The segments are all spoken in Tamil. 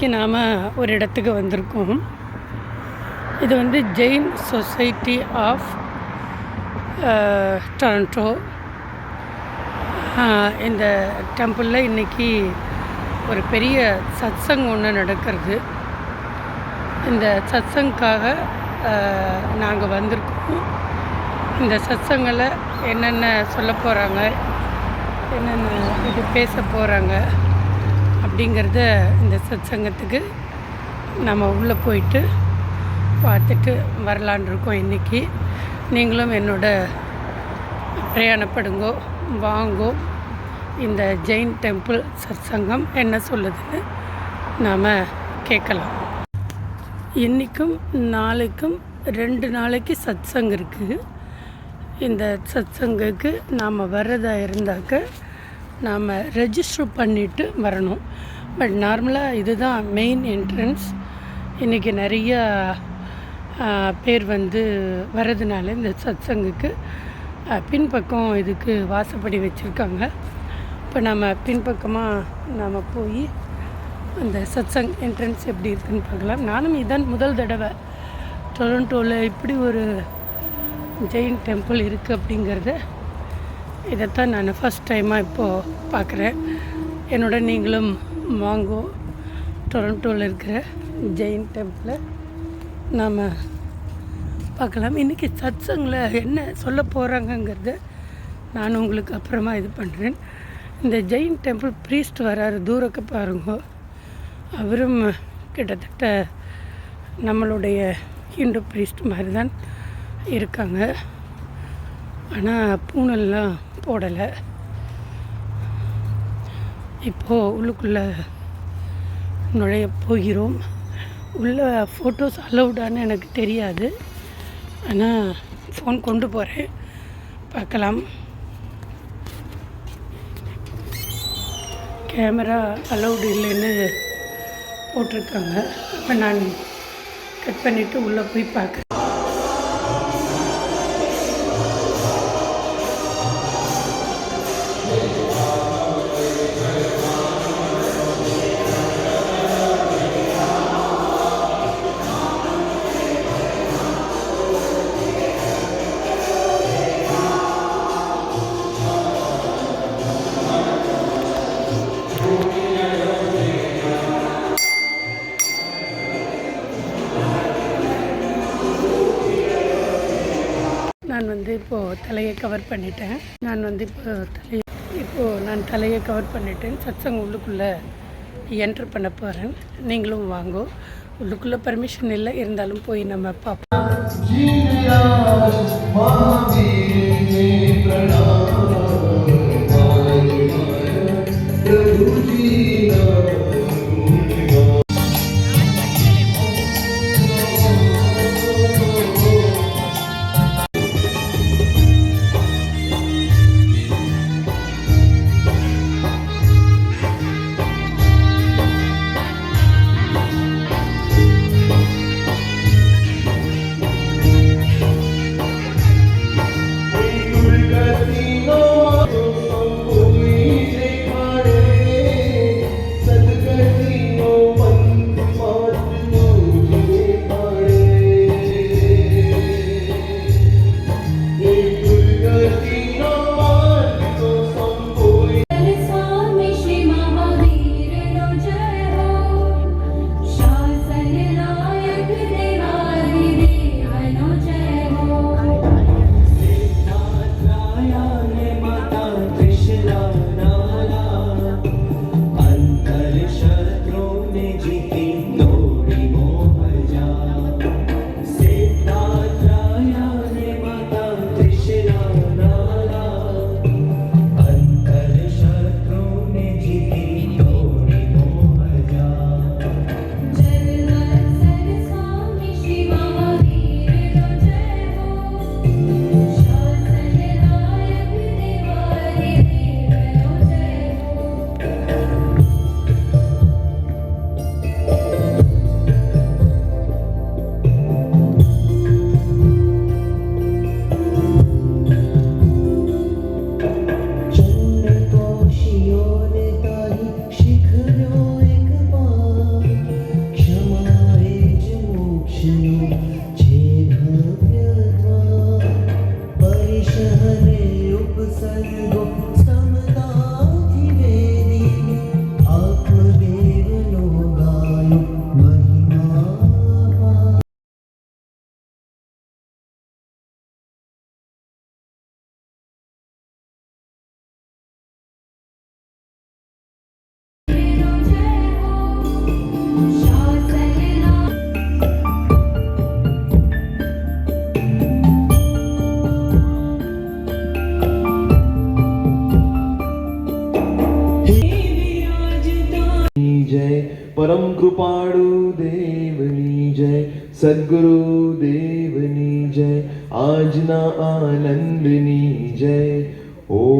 இன்றைக்கி நாம் ஒரு இடத்துக்கு வந்திருக்கோம். இது வந்து ஜெயின் சொசைட்டி ஆஃப் டொரண்டோ இந்த டெம்பிளில் இன்றைக்கி ஒரு பெரிய சத்சங் ஒன்று நடக்கிறது. இந்த சத்சங்காக நாங்கள் வந்திருக்கோம். இந்த சத்சங்கில் என்னென்ன சொல்ல போகிறாங்க என்னென்ன இது பேச போகிறாங்க அப்படிங்கிறத இந்த சத்சங்கத்துக்கு நம்ம உள்ளே போயிட்டு பார்த்துட்டு வரலான் இருக்கோம் இன்றைக்கி நீங்களும் என்னோட பிரயாணப்படுங்கோ வாங்கோ. இந்த ஜெயின் டெம்பிள் சத்சங்கம் என்ன சொல்லுதுன்னு நாம் கேட்கலாம். இன்றைக்கும் நாளைக்கும் ரெண்டு நாளைக்கு சத்சங்கம் இருக்குது இந்த சத்சங்குக்கு நாம் வர்றதா இருந்தாக்க நாம் ரெஜிஸ்டர் பண்ணிவிட்டு வரணும். பட் நார்மலாக இதுதான் மெயின் என்ட்ரன்ஸ் இன்றைக்கி நிறையா பேர் வந்து வரதுனால இந்த சத்சங்குக்கு பின்பக்கம் இதுக்கு வாசப்படி வச்சுருக்காங்க. இப்போ நம்ம பின்பக்கமாக நாம் போய் அந்த சத்சங் என்ட்ரன்ஸ் எப்படி இருக்குன்னு பார்க்கலாம். நானும் இதான் முதல் தடவை. டொரண்டோவில் இப்படி ஒரு ஜெயின் டெம்பிள் இருக்குது அப்படிங்கிறத இதைத்தான் நான் ஃபஸ்ட் டைமாக இப்போது பார்க்குறேன். என்னோட நீங்களும் வாங்கோ டொரண்டோவில் இருக்கிற ஜெயின் டெம்பிளை நாம் பார்க்கலாம். இன்றைக்கி சத்சங்கில் என்ன சொல்ல போகிறாங்கங்கிறத நான் உங்களுக்கு அப்புறமா இது பண்ணுறேன் இந்த ஜெயின் டெம்பிள் ப்ரீஸ்ட் வராரு தூரக்க பாருங்க. அவரும் கிட்டத்தட்ட நம்மளுடைய ஹிந்து ப்ரீஸ்ட் மாதிரி தான் இருக்காங்க. ஆனால் பூனெல்லாம் போடலை. இப்போது உள்ளுக்குள்ளே நுழைய போகிறோம். உள்ள ஃபோட்டோஸ் அலௌடான்னு எனக்கு தெரியாது. ஆனால் ஃபோன் கொண்டு போகிறேன் பார்க்கலாம். கேமரா அலௌடு இல்லைன்னு போட்டிருக்காங்க. அப்போ நான் கட் பண்ணிவிட்டு உள்ளே போய் பார்க்குறேன் வந்து இப்போது தலையை கவர் பண்ணிட்டேன். நான் வந்து இப்போ தலையை இப்போது நான் தலையை கவர் பண்ணிட்டேன். சத்சங் உள்ளுக்குள்ளே என்ட்ரு பண்ண போகிறேன் நீங்களும் வாங்கோ. உள்ளுக்குள்ளே பர்மிஷன் இல்லை. இருந்தாலும் போய் நம்ம பார்ப்போம். say goodbye. जय परम कृपाणु देवनी जय सदगुरु देवनी जय आजना आनंदनी जय। ओ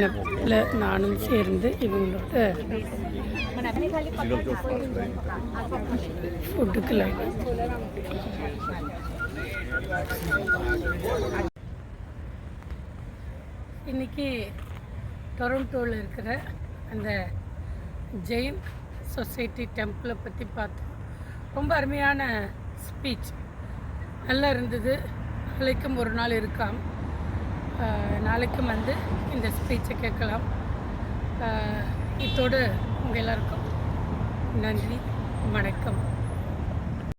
இங்கே நானும் சேர்ந்து இவங்களோட ஃபுட்டுக்கு லைன் இன்னைக்கு டொரண்டோவில் இருக்கிற அந்த ஜெயின் சொசைட்டி டெம்பிளை பற்றி பார்த்தோம். ரொம்ப அருமையான ஸ்பீச் நல்லா இருந்தது. நாளைக்கும் ஒரு நாள் இருக்காம். நாளைக்கும் வந்து இந்த ஸ்பீச்சை கேட்கலாம். இத்தோடு உங்கள் எல்லாருக்கும் நன்றி வணக்கம்.